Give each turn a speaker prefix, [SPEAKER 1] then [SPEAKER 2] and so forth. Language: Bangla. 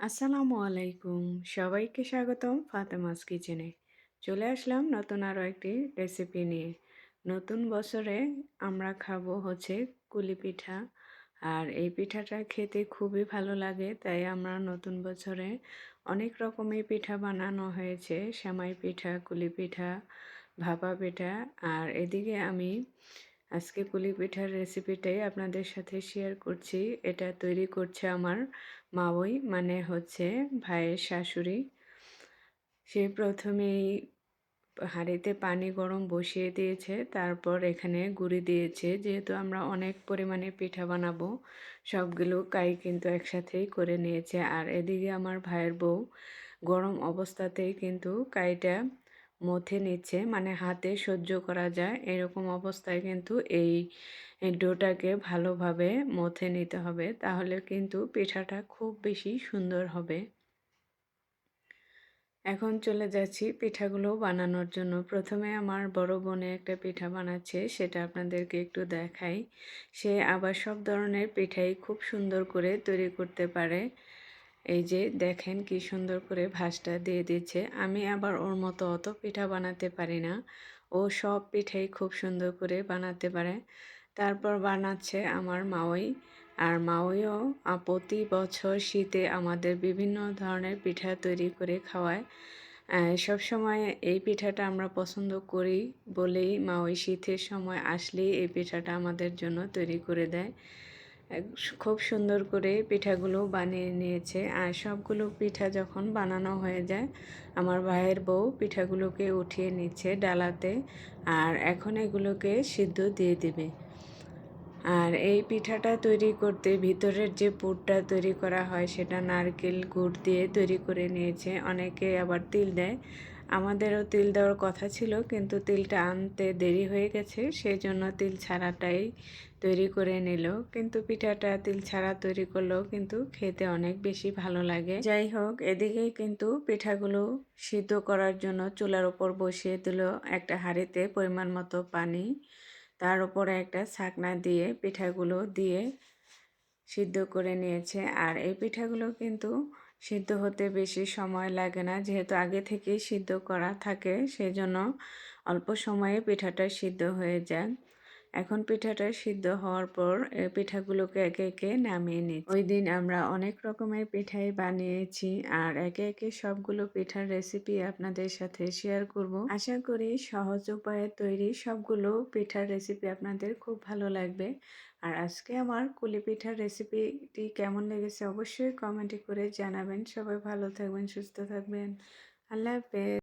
[SPEAKER 1] আসসালামু আলাইকুম। সবাইকে স্বাগতম ফাতেমাস কিচেনে। চলে আসলাম নতুন আরও একটি রেসিপি নিয়ে। নতুন বছরে আমরা খাব হচ্ছে কুলি পিঠা। আর এই পিঠাটা খেতে খুবই ভালো লাগে, তাই আমরা নতুন বছরে অনেক রকমের পিঠা বানানো হয়েছে। সেমাই পিঠা, কুলি পিঠা, ভাপা পিঠা। আর এদিকে আমি আজকে পুলি পিঠার রেসিপিটাই আপনাদের সাথে শেয়ার করছি। এটা তৈরি করছে আমার মাওই মানে হচ্ছে ভাইয়ের শাশুড়ি। সে প্রথমেই হাঁড়িতে পানি গরম বসিয়ে দিয়েছে, তারপর এখানে গুঁড়ি দিয়েছে। যেহেতু আমরা অনেক পরিমাণে পিঠা বানাবো, সবগুলো কাই কিন্তু একসাথেই করে নিয়েছে। আর এদিকে আমার ভাইয়ের বউ গরম অবস্থাতেই কিন্তু কাইটা মথে নিচ্ছে। মানে হাতে সহ্য করা যায়। এরকম অবস্থায় কিন্তু এই ডোটাকে ভালোভাবে মথে নিতে হবে। তাহলে কিন্তু পিঠাটা খুব বেশি সুন্দর হবে। এখন চলে যাচ্ছি পিঠাগুলো বানানোর জন্য। প্রথমে আমার বড় বোনে একটা পিঠা বানাচ্ছে, সেটা আপনাদেরকে একটু দেখাই। সে আবার সব ধরনের পিঠাই খুব সুন্দর করে তৈরি করতে পারে। এই যে দেখেন কি সুন্দর করে ভাসটা দিয়ে দিচ্ছে। আমি আবার ওর মতো অত পিঠা বানাতে পারি না। ও সব পিঠাই খুব সুন্দর করে বানাতে পারে। তারপর বানাচ্ছে আমার মাওই। আর মাওইও প্রতি বছর শীতে আমাদের বিভিন্ন ধরনের পিঠা তৈরি করে খাওয়ায়। সব সময় এই পিঠাটা আমরা পছন্দ করি বলেই মাওই শীতের সময় আসলেই এই পিঠাটা আমাদের জন্য তৈরি করে দেয়। খুব সুন্দর করে পিঠাগুলো বানিয়ে নিয়েছে। আর সবগুলো পিঠা যখন বানানো হয়ে যায়, আমার ভাইয়ের বউ পিঠাগুলোকে উঠিয়ে নিচ্ছে ডালাতে আর এখন এগুলোকে সিদ্ধ দিয়ে দেবে। আর এই পিঠাটা তৈরি করতে ভিতরের যে পুরটা তৈরি করা হয়, সেটা নারকেল গুড় দিয়ে তৈরি করে নিয়েছে। অনেকে আবার তিল দেয়। আমাদেরও তিল দেওয়ার কথা ছিল, কিন্তু তিলটা আনতে দেরি হয়ে গেছে সেই জন্য তিল ছাড়াটাই তৈরি করে নিল। কিন্তু পিঠাটা তিল ছাড়া তৈরি করলেও কিন্তু খেতে অনেক বেশি ভালো লাগে। যাই হোক, এদিকে কিন্তু পিঠাগুলো সিদ্ধ করার জন্য চুলার ওপর বসিয়ে দিল একটা হাঁড়িতে পরিমাণ মতো পানি। তার উপরে একটা ছাকনা দিয়ে পিঠাগুলো দিয়ে সিদ্ধ করে নিয়েছে। আর এই পিঠাগুলো কিন্তু সিদ্ধ হতে বেশি সময় লাগে না। যেহেতু আগে থেকেই সিদ্ধ করা থাকে, সেজন্য অল্প সময়ে পিঠাটা সিদ্ধ হয়ে যায়। এখন পিঠাটা সিদ্ধ হওয়ার পর পিঠাগুলোকে একে একে নামিয়ে নিই ওই দিন আমরা অনেক রকমের পিঠাই বানিয়েছি আর একে একে সবগুলো পিঠার রেসিপি আপনাদের সাথে শেয়ার করব। আশা করি সহজ উপায়ে তৈরি সবগুলো পিঠার রেসিপি আপনাদের খুব ভালো লাগবে। আর আজকে আমার কুলি পিঠার রেসিপিটি কেমন লেগেছে অবশ্যই কমেন্টে করে জানাবেন। সবাই ভালো থাকবেন, সুস্থ থাকবেন। আল্লাহ হাফেজ।